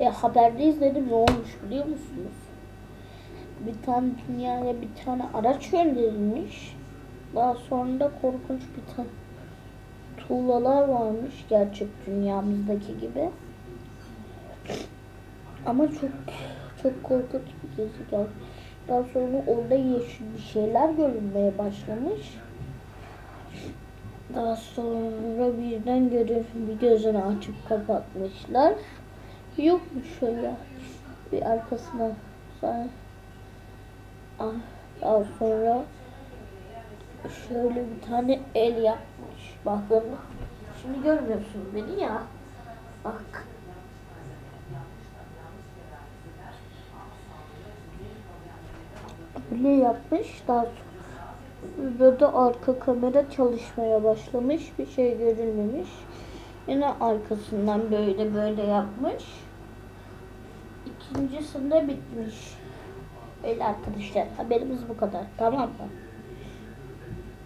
E, haberde izledim ne olmuş biliyor musunuz? Bir tane dünyaya bir tane araç gönderilmiş. Daha sonra da korkunç bir tane tuğlalar varmış gerçek dünyamızdaki gibi. Ama çok çok korkunç bir gezegen. Daha sonra orada yeşil bir şeyler görünmeye başlamış. Daha sonra birden görür bir gözünü açıp kapatmışlar. Yokmuş öyle. Bir arkasına Ah, daha sonra şöyle bir tane el yapmış. Bakın. Şimdi görmüyorsun beni ya. Bak. Böyle yapmış. Daha sonra da arka kamera çalışmaya başlamış. Bir şey görünmemiş. Yine arkasından böyle böyle yapmış. İkincisinde bitmiş. Öyle arkadaşlar haberimiz bu kadar. Tamam mı?